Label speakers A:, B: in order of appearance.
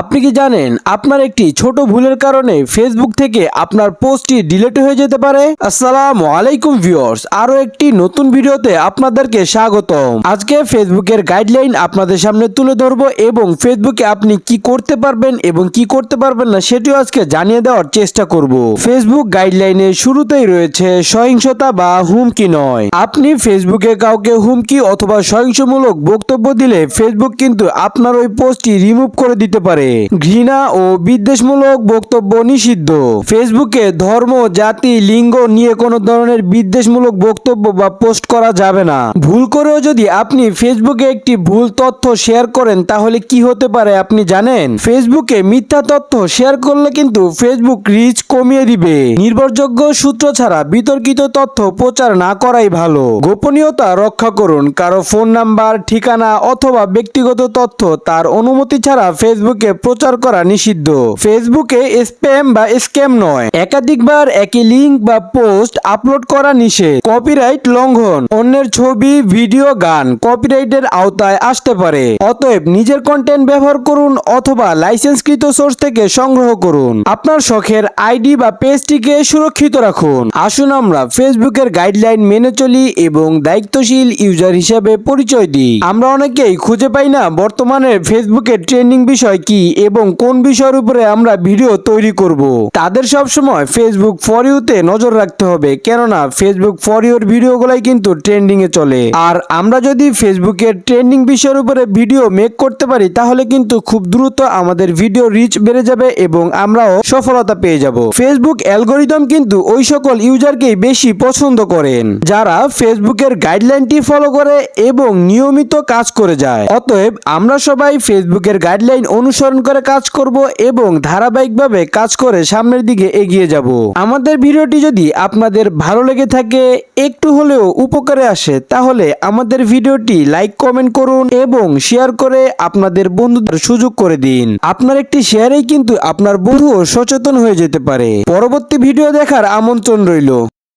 A: আপনি কি জানেন আপনার একটি ছোট ভুলের কারণে ফেসবুক থেকে আপনার পোস্টটি ডিলিট হয়ে যেতে পারে? আসসালামু আলাইকুম ভিউয়ার্স আরও একটি নতুন ভিডিওতে আপনাদেরকে স্বাগতম। আজকে ফেসবুকের গাইডলাইন আপনাদের সামনে তুলে ধরবো এবং ফেসবুকে আপনি কি করতে পারবেন এবং কি করতে পারবেন না সেটিও আজকে জানিয়ে দেওয়ার চেষ্টা করব। ফেসবুক গাইডলাইনের শুরুতেই রয়েছে সহিংসতা বা হুমকি নয়। আপনি ফেসবুকে কাউকে হুমকি অথবা সহিংসমূলক বক্তব্য দিলে ফেসবুক কিন্তু আপনার ওই পোস্টটি রিমুভ করে দিতে পারে। ঘৃণা ও বিদ্বেষমূলক বক্তব্য নিষিদ্ধ। ফেসবুকে ধর্ম, জাতি, লিঙ্গ নিয়ে কোনো ধরনের বিদ্বেষমূলক বক্তব্য বা পোস্ট করা যাবে না। ভুল করেও যদি আপনি ফেসবুকে একটি ভুল তথ্য শেয়ার করেন, তাহলে কি হতে পারে আপনি জানেন? ফেসবুকে মিথ্যা তথ্য শেয়ার করলে কিন্তু ফেসবুক রিচ কমিয়ে দিবে। নির্ভরযোগ্য সূত্র ছাড়া বিতর্কিত তথ্য প্রচার না করাই ভালো। গোপনীয়তা রক্ষা করুন। কারও ফোন নাম্বার, ঠিকানা অথবা ব্যক্তিগত তথ্য তার অনুমতি ছাড়া ফেসবুকে প্রচার করা নিষিদ্ধ। ফেসবুকে স্প্যাম বা স্ক্যাম নয়। একাধিকবার একই লিঙ্ক বা পোস্ট আপলোড করা নিষেধ। কপিরাইট লঙ্ঘন। অন্যের ছবি, ভিডিও, গান কপিরাইটের আওতায় আসতে পারে। অতএব নিজের কন্টেন্ট ব্যবহার করুন অথবা লাইসেন্সকৃত সোর্স থেকে সংগ্রহ করুন। আপনার শখের আইডি বা পেজটিকে সুরক্ষিত রাখুন। আসুন আমরা ফেসবুকের গাইডলাইন মেনে চলি এবং দায়িত্বশীল ইউজার হিসেবে পরিচয় দিই। আমরা অনেকেই খুঁজে পাই না বর্তমানে ফেসবুকের ট্রেন্ডিং বিষয় কি এবং কোন বিষয়ের উপরে আমরা ভিডিও তৈরি করব? তাদের সব সময় ফেসবুক ফর ইউতে নজর রাখতে হবে, কেননা ফেসবুক ফর ইউর ভিডিওগুলাই কিন্তু ট্রেন্ডিং এ চলে। আর আমরা যদি ফেসবুকের ট্রেন্ডিং বিষয়ের উপরে ভিডিও মেক করতে পারি, তাহলে কিন্তু খুব দ্রুত আমাদের ভিডিও রিচ বেড়ে যাবে এবং আমরাও সফলতা পেয়ে যাব। ফেসবুক অ্যালগোরিদম কিন্তু ওই সকল ইউজারকেই বেশি পছন্দ করেন, যারা ফেসবুকের গাইডলাইনটি ফলো করে এবং নিয়মিত কাজ করে যায়। অতএব আমরা সবাই ফেসবুকের গাইডলাইন অনুসরণ করে কাজ করব এবং ধারাবাহিকভাবে কাজ করে সামনের দিকে এগিয়ে যাব। আমাদের ভিডিওটি যদি আপনাদের ভালো লেগে থাকে, একটু হলেও উপকারে আসে, তাহলে আমাদের ভিডিওটি লাইক, কমেন্ট করুন এবং শেয়ার করে আপনাদের বন্ধুদের সুযোগ করে দিন। আপনার একটি শেয়ারেই কিন্তু আপনার বন্ধুও সচেতন হয়ে যেতে পারে। পরবর্তী ভিডিও দেখার আমন্ত্রণ রইল।